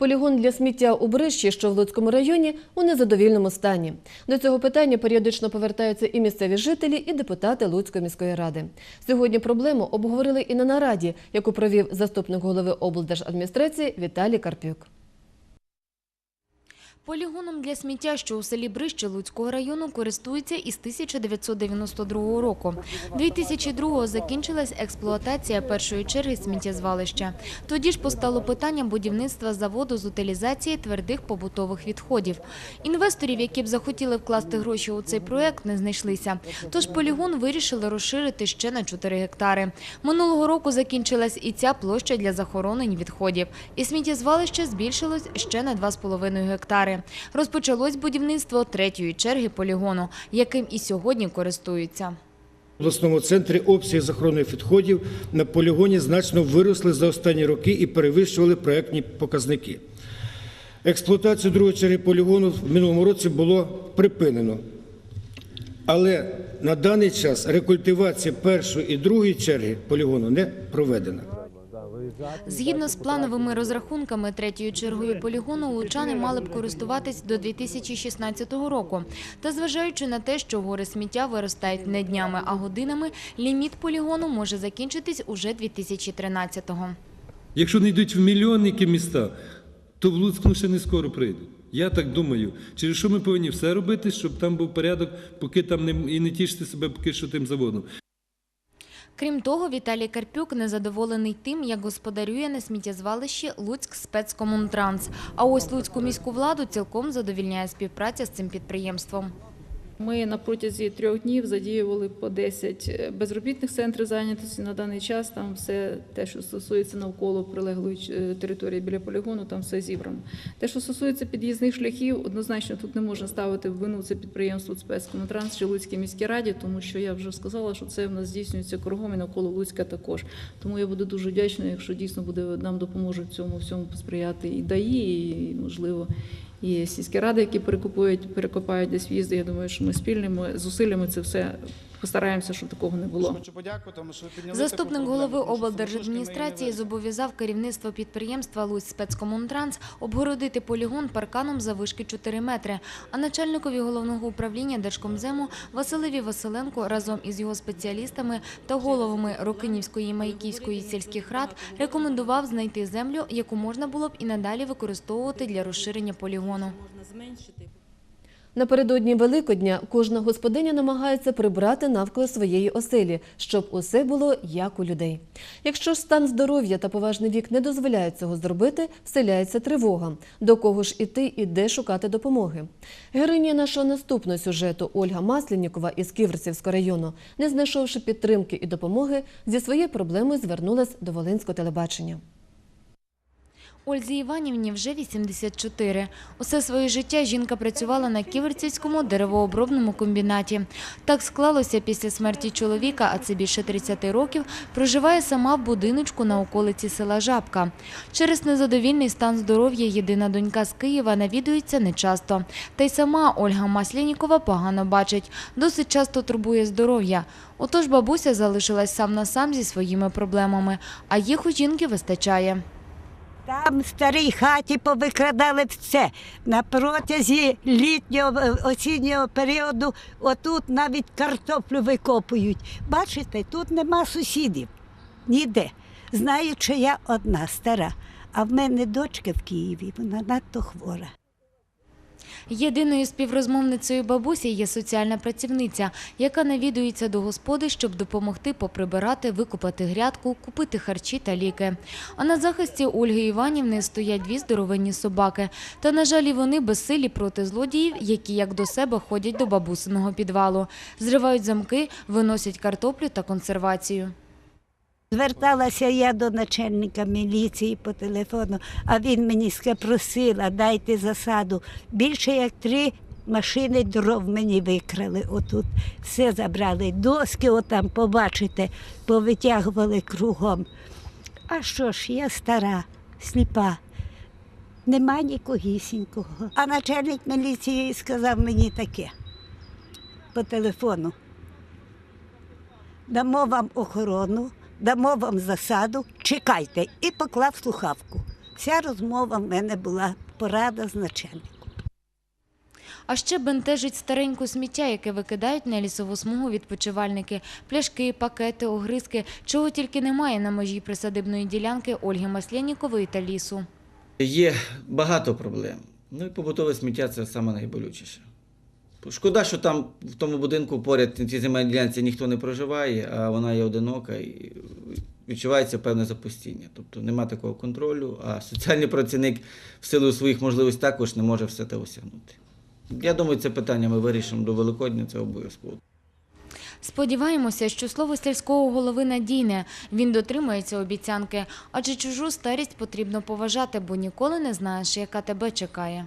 Полігон для сміття у Брищі, що в Луцькому районі, у незадовільному стані. До цього питання періодично повертаються і місцеві жителі, і депутати Луцької міської ради. Сьогодні проблему обговорили і на нараді, яку провів заступник голови облдержадміністрації Віталій Карпюк. Полігоном для сміття, що у селі Брище Луцького району, користується із 1992 року. 2002-го закінчилась експлуатація першої черги сміттєзвалища. Тоді ж постало питання будівництва заводу з утилізації твердих побутових відходів. Інвесторів, які б захотіли вкласти гроші у цей проект, не знайшлися. Тож полігон вирішили розширити ще на 4 гектари. Минулого року закінчилась і ця площа для захоронень відходів. І сміттєзвалище збільшилось ще на 2,5 гектари. Розпочалось будівництво третьої черги полігону, яким і сьогодні користуються. В обласному центрі обсяги захоронних відходів на полігоні значно виросли за останні роки і перевищували проектні показники. Експлуатацію другої черги полігону в минулому році було припинено. Але на даний час рекультивація першої і другої черги полігону не проведена. Згідно з плановими розрахунками третьою чергою полігону, лучани мали б користуватись до 2016 року. Та зважаючи на те, що гори сміття виростають не днями, а годинами, ліміт полігону може закінчитись уже 2013-го. Якщо не йдуть в мільйонники міста, то в Луцьку ще не скоро прийдуть. Я так думаю. Через що ми повинні все робити, щоб там був порядок, поки там не і не тішити себе поки що тим заводом. Крім того, Віталій Карпюк незадоволений тим, як господарює на сміттєзвалищі Луцьк спецкомунтранс. А ось Луцьку міську владу цілком задовільняє співпраця з цим підприємством. Ми на протязі трьох днів задіювали по 10 безробітних центрів зайнятості. На даний час там все те, що стосується навколо прилеглої е, території біля полігону, там все зібрано. Те, що стосується під'їзних шляхів, однозначно тут не можна ставити в вину це підприємство спецкомунтранс чи Луцькій міській раді, тому що я вже сказала, що це в нас здійснюється кругом і навколо Луцька також. Тому я буду дуже вдячна, якщо дійсно буде нам допоможе в цьому всьому посприяти і ДАІ, і можливо. І сільські ради, які перекупують, перекопають десь в'їзди. Я думаю, що ми спільними зусиллями це все постараємося, щоб такого не було. Хочу подякувати, Заступник голови облдержадміністрації зобов'язав керівництво підприємства Луць спецкомунтранс обгородити полігон парканом завишки 4 метри. А начальникові головного управління Держкомзему Василеві Василенко разом із його спеціалістами та головами Рокинівської і Майківської сільських рад рекомендував знайти землю, яку можна було б і надалі використовувати для розширення полігону. Напередодні Великодня кожна господиня намагається прибрати навколо своєї оселі, щоб усе було як у людей. Якщо ж стан здоров'я та поважний вік не дозволяють цього зробити, вселяється тривога. До кого ж іти і де шукати допомоги? Героїня нашого наступного сюжету Ольга Маслінікова із Ківерцівського району, не знайшовши підтримки і допомоги, зі своєю проблемою звернулась до Волинського телебачення. Ользі Іванівні вже 84. Усе своє життя жінка працювала на Ківерцівському деревообробному комбінаті. Так склалося після смерті чоловіка, а це більше 30 років, проживає сама в будиночку на околиці села Жабка. Через незадовільний стан здоров'я єдина донька з Києва навідується нечасто. Та й сама Ольга Маслянікова погано бачить, досить часто турбує здоров'я. Отож бабуся залишилась сам на сам зі своїми проблемами, а їх у жінки вистачає. Там в старій хаті повикрадали все. На протязі літнього е, осіннього періоду отут навіть картоплю викопують. Бачите, тут нема сусідів ніде. Знаю, що я одна стара, а в мене дочка в Києві, вона надто хвора. Єдиною співрозмовницею бабусі є соціальна працівниця, яка навідується до господи, щоб допомогти поприбирати, викупати грядку, купити харчі та ліки. А на захисті Ольги Іванівни стоять дві здоровенні собаки. Та, на жаль, вони безсилі проти злодіїв, які як до себе ходять до бабусиного підвалу. Зривають замки, виносять картоплю та консервацію. Зверталася я до начальника міліції по телефону, а він мені просила, дайте засаду. Більше як три машини дров мені викрали. Отут все забрали. Доски отам, побачите, повитягували кругом. А що ж, я стара, сліпа. Нема нікогісінького. А начальник міліції сказав мені таке по телефону. Дамо вам охорону, дамо вам засаду, чекайте, і поклав слухавку. Ця розмова в мене була порада з начальником. А ще бентежить стареньку сміття, яке викидають на лісову смугу відпочивальники. Пляшки, пакети, огризки, чого тільки немає на межі присадибної ділянки Ольги Маслянікової та лісу. Є багато проблем. Ну і побутове сміття це саме найболючіше. Шкода, що там в тому будинку поряд на цій земельній ділянці ніхто не проживає, а вона є одинока і відчувається певне запустіння. Тобто нема такого контролю, а соціальний працівник в силу своїх можливостей також не може все те осягнути. Я думаю, це питання ми вирішимо до Великодня, це обов'язково. Сподіваємося, що слово сільського голови надійне. Він дотримується обіцянки, адже чужу старість потрібно поважати, бо ніколи не знаєш, яка тебе чекає.